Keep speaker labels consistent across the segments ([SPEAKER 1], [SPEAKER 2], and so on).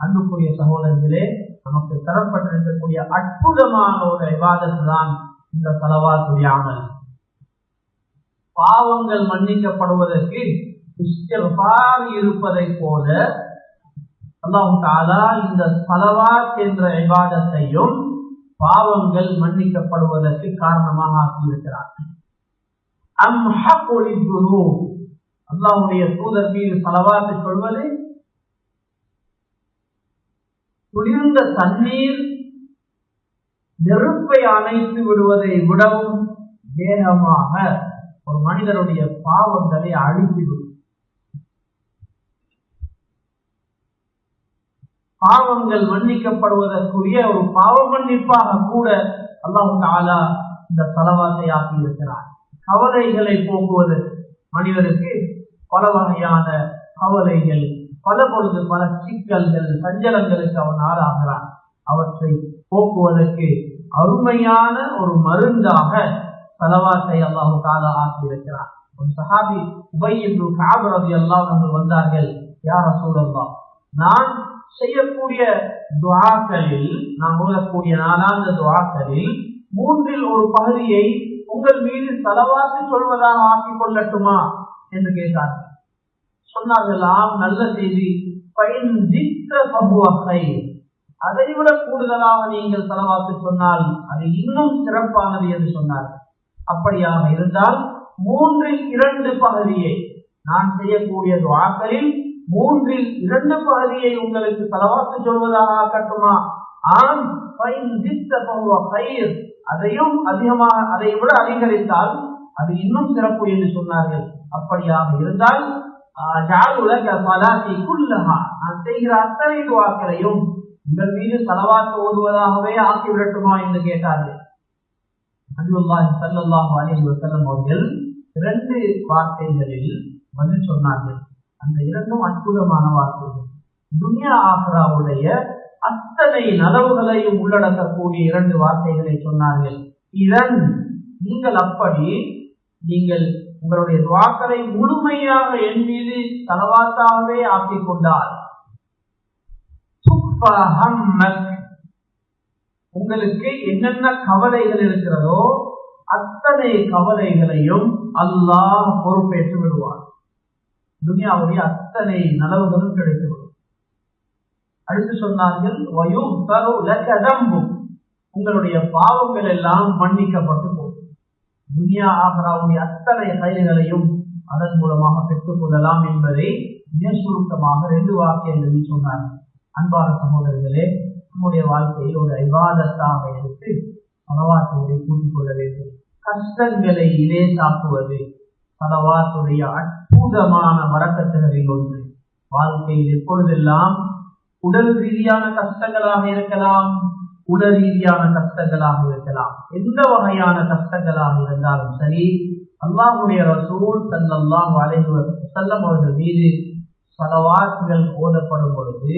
[SPEAKER 1] அன்புக்குரிய சகோதரர்களே நமக்கு தரப்பட்டிருக்கக்கூடிய அற்புதமான ஒரு விவாதத்து தான் இந்த தலவாத்துடைய அமல். பாவங்கள் மன்னிக்கப்படுவதற்கு இஸ்திஃபார் இருப்பதை போல அல்லாஹு இந்த தலவா என்ற விவாதத்தையும் பாவங்கள் மன்னிக்கப்படுவதற்கு காரணமாக ஆக்கியிருக்கிறார். அல்லாவுடைய தூதர் மீது சொல்வது குளிர்ந்த தண்ணீர் நெருப்பை அணைத்து விடுவதை விடவும் வேகமாக ஒரு மனிதனுடைய பாவங்களை அழித்துவிடும். பாவங்கள் மன்னிக்கப்படுவதற்குரிய ஒரு பாவ மன்னிப்பாக கூட அல்லாஹு தாலா இந்த தலவாத்தை ஆக்கி இருக்கிறார் கவலைகளை போக்குவதற்கு மனிதருக்கு பல வகையான கவலைகள் பல பொழுது பல சிக்கல்கள் சஞ்சலங்களுக்கு அவன் ஆளாகிறான். அவற்றை போக்குவதற்கு அருமையான ஒரு மருந்தாக தலவாத்தை அல்லாஹு தாலா ஆக்கியிருக்கிறார் ஒரு சஹாபி உபை என்று காபரதி எல்லாம் வந்தார்கள் யார சூழல்லா நான் செய்யக்கூடிய துவாக்களில் நான் ஓதக்கூடிய நாலாந்த துவாக்களில் மூன்றில் ஒரு பகுதியை உங்கள் மீது தலவாசி சொல்வதாக ஆக்கிக் கொள்ளட்டுமா? என்று கேட்டார்கள். சொன்னார்களாம் நல்ல செய்தி. அதை விட கூடுதலாக நீங்கள் தலவாசி சொன்னால் அது இன்னும் சிறப்பானது என்று சொன்னார். அப்படியாக இருந்தால் மூன்றில் இரண்டு பகுதியை நான் செய்யக்கூடிய துவாக்களில் மூன்றில் இரண்டு பகுதியை உங்களுக்கு தலவாத்து சொல்வதாக ஆக்கட்டுமா? ஆம் அதையும் அதிகமாக அதை விட அதிகரித்தால் அது இன்னும் சிறப்பு என்று சொன்னார்கள். அப்படியாக இருந்தால் நான் செய்கிற அத்தனை துவாக்களையும் உங்கள் மீது தலவாத்து ஓதுவதாகவே ஆக்கி விடட்டுமா என்று கேட்டார்கள். அன்புல்லாஹி சல்லாஹு அலி வசல்லம் அவர்கள் இரண்டு வார்த்தைகளில் பதில் சொன்னார்கள். அந்த இரண்டும் அற்புதமான வார்த்தைகள். துனியா ஆக்ராவுடைய அத்தனை நலவுகளையும் உள்ளடக்கக்கூடிய இரண்டு வார்த்தைகளை சொன்னார்கள். இதன் நீங்கள் அப்படி நீங்கள் உங்களுடைய துவாக்களை முழுமையாக என் மீது தலவாத்தாகவே ஆக்கிக் கொண்டார். உங்களுக்கு என்னென்ன கவலைகள் இருக்கிறதோ அத்தனை கவலைகளையும் அல்லாஹ் பொறுப்பேற்று விடுவார். துனியாவுடைய அத்தனை நலவுகளும் கிடைத்துவிடும். அடுத்து சொன்னார்கள் உங்களுடைய பாவங்கள் எல்லாம் மன்னிக்கப்பட்டு துனியா ஆகராவுடைய அத்தனை கைதுகளையும் அதன் மூலமாக பெற்றுக் கொள்ளலாம் என்பதை மிக சுருக்கமாக ரெண்டு வாக்கியங்களில் சொன்னார். அன்பான சகோதரர்களே நம்முடைய வாழ்க்கையில் ஒரு ஐவாதத்தாக எடுத்து பலவாத்துவதை கூட்டிக் கொள்ள வேண்டும். கஷ்டங்களை இலேசாக்குவது பலவாத்துடைய அற்புதமான வரக்கத்துகளில் ஒன்று. வாழ்க்கையில் எப்பொழுதெல்லாம் உடல் ரீதியான கஷ்டங்களாக இருக்கலாம் உடல் ரீதியான கஷ்டங்களாக இருக்கலாம். எந்த வகையான கஷ்டங்களாக இருந்தாலும் சரி அல்லாஹுடைய ரசூல் தன்னெல்லாம் அலைஹி செல்லம் அவர்கள் மீது பலவாக்குகள் ஓதப்படும் பொழுது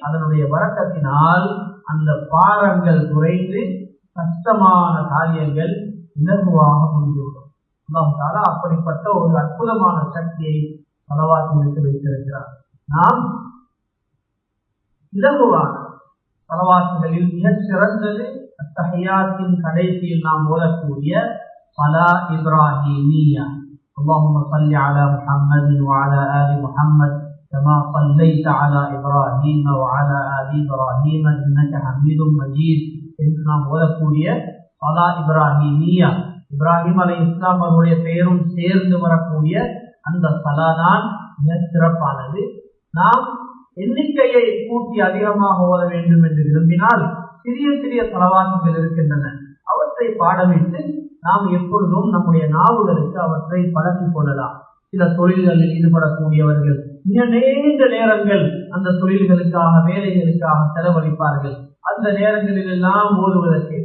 [SPEAKER 1] அதனுடைய வழக்கத்தினால் அந்த பாரங்கள் குறைந்து கஷ்டமான காரியங்கள் இலகுவாக முடிந்துவிடும். அல்லாஹால அப்படிப்பட்ட ஒரு அற்புதமான சக்தியை பலவாக்கிற்கு வைத்திருக்கிறார். நாம் இலகுவான பலவாக்குகளில் மிக சிறந்தது அத்தகையாத்தின் கடைசியில் நாம் ஓதக்கூடிய பலா இப்ராஹிமியா اللهم صل على محمد وعلى آل محمد كما صليت على إبراهيم وعلى آل إبراهيم إنك حميد مجيد என்று நாம் ஓதக்கூடிய பலா இப்ராஹிமியா இப்ராஹிம் அலை இஸ்லாம் அவருடைய பெயரும் சேர்ந்து வரக்கூடிய அந்த சலாதான் மிக சிறப்பானது நாம் எண்ணிக்கையை கூட்டி அதிகமாக ஓத வேண்டும் என்று விரும்பினால் சிறிய சிறிய தலவாக்குகள் இருக்கின்றன. அவற்றை பாடமிட்டு நாம் எப்பொழுதும் நம்முடைய நாவுகளுக்கு அவற்றை பழக்கிக் கொள்ளலாம். சில தொழில்களில் ஈடுபடக்கூடியவர்கள் மிக நீண்ட நேரங்கள் அந்த தொழில்களுக்காக வேலைகளுக்காக செலவழிப்பார்கள். அந்த நேரங்களில் எல்லாம் ஓடுவதற்கு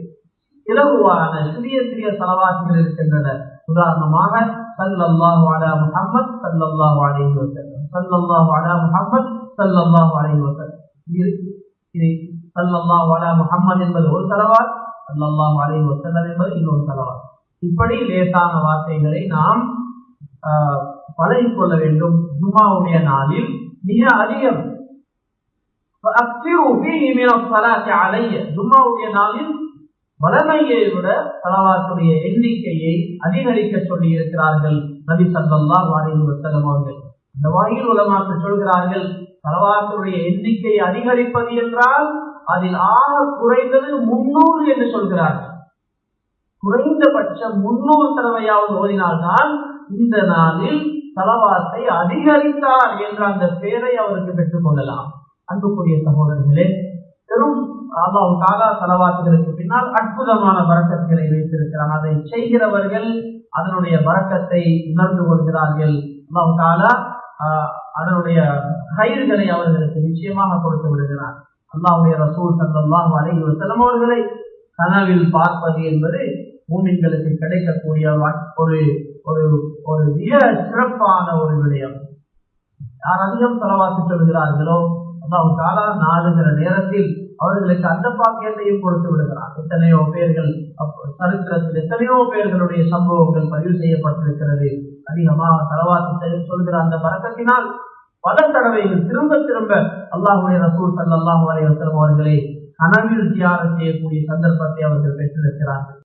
[SPEAKER 1] இலகுவான சிறிய சிறிய தலவாசிகள் இருக்கின்றன. உதாரணமாக சல்லல்லாஹு அலா முஹம்மத் சல்லல்லாஹு வாடகை வஸல்லம். சல்லல்லாஹு அலா முகமது சல்லல்லாஹ் அலைவசல் இது சல்லல்லாஹ் அலா என்பது ஒரு தலவார் சல்லல்லாஹ் அலைவசல்லம் என்பது இன்னொரு தலவார் இப்படி லேசான வார்த்தைகளை நாம் பழகிக்கொள்ள வேண்டும். ஜுமாவுடைய நாளில் மிக அதிகம். ஜும்மாவுடைய நாளில் வளமையை விட தலவாத்துடைய எண்ணிக்கையை அதிகரிக்க சொல்லி இருக்கிறார்கள் நபி சல்லா வாரிவு செல்லவார்கள் இந்த வாயில் உலமாக்கு சொல்கிறார்கள் தலவாத்துடைய எண்ணிக்கை அதிகரிப்பது என்றால் அதில் ஆக குறைந்தது முன்னூறு என்று சொல்கிறார்கள் குறைந்தபட்சம் முன்னூறு தடவையாவது ஓதினால்தான் இந்த நாளில் தலவாத்தை அதிகரித்தார் என்ற அந்த பெயரை அவருக்கு பெற்றுக் கொள்ளலாம். அன்புக்குரிய சகோதரர்களே பெரும் அல்லாஹ் காலா தலவாத்துகளுக்கு பின்னால் அற்புதமான வரக்கத்துகளை வைத்திருக்கிறான். அதை செய்கிறவர்கள் அதனுடைய வரக்கத்தை உணர்ந்து கொள்கிறார்கள். அல்லாஹ் காலா ஆஹ், அதனுடைய கயிறுகளை அவர்களுக்கு நிச்சயமாக கொடுத்து விடுகிறார். அல்லாவுடைய ரசூல் ஸல்லல்லாஹு அலைஹி வஸல்லம் அவர்களை கனவில் பார்ப்பது என்பது மூமின்களுக்கு கிடைக்கக்கூடிய ஒரு ஒரு ஒரு மிக சிறப்பான ஒரு விடயம். யார் அதிகம் செலவாக்கி சொல்கிறார்களோ அல்லாஹ் காலா நாடுகிற நேரத்தில் அவர்களுக்கு அந்த பாக்கியத்தையும் கொடுத்து விடுகிறார். எத்தனையோ பேர்கள் சரித்திரத்தில் எத்தனையோ பேர்களுடைய சம்பவங்கள் பதிவு செய்யப்பட்டிருக்கிறது. அதிகமாக செலவாக்கி சொல்கிற அந்த பழக்கத்தினால் பல தடவைகள் திரும்ப திரும்ப அல்லாஹுடைய ரசூல் ஸல்லல்லாஹு அலைஹி வஸல்லம் அவர்களை கனவில் தியானம் செய்யக்கூடிய சந்தர்ப்பத்தை அவர்கள் பெற்றிருக்கிறார்கள்.